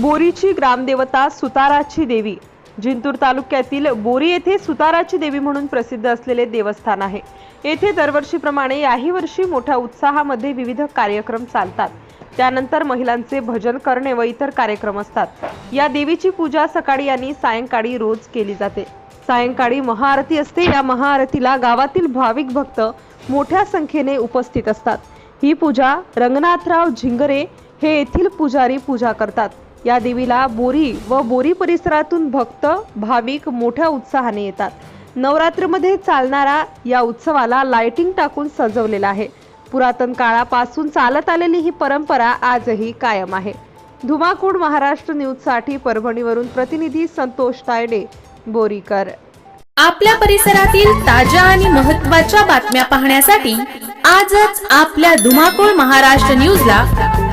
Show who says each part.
Speaker 1: बोरीची ग्रामदेवता सुताराची देवी. जिंतूर तालुक्यातील बोरी येथे सुताराची देवी म्हणून प्रसिद्ध असलेले देवस्थान आहे. येथे दरवर्षीप्रमाणे याही वर्षी मोठ्या उत्साहामध्ये विविध कार्यक्रम चालतात. त्यानंतर महिलांचे भजन करणे व इतर कार्यक्रम असतात. या देवीची पूजा सकाळी आणि सायंकाळी रोज केली जाते. सायंकाळी महाआरती असते. या महाआरतीला गावातील भाविक भक्त मोठ्या संख्येने उपस्थित असतात. ही पूजा रंगनाथराव झिंगरे हे येथील पुजारी पूजा करतात. या देवीला बोरी व बोरी परिसरातून भक्त भाविक मोठ्या उत्साहाने येतात. नवरात्रमध्ये चालणारा या उत्सवाला लाइटिंग टाकून सजवलेला आहे. पुरातन काळापासून चालत आलेली ही परंपरा आजही कायम आहे. धुमाकूळ महाराष्ट्र न्यूजसाठी परभणीवरून प्रतिनिधी संतोष तायडे बोरीकर.
Speaker 2: आपल्या परिसरातील ताज्या आणि महत्त्वाच्या बातम्या पाहण्यासाठी आजच आपल्या धुमाकूळ महाराष्ट्र न्यूजला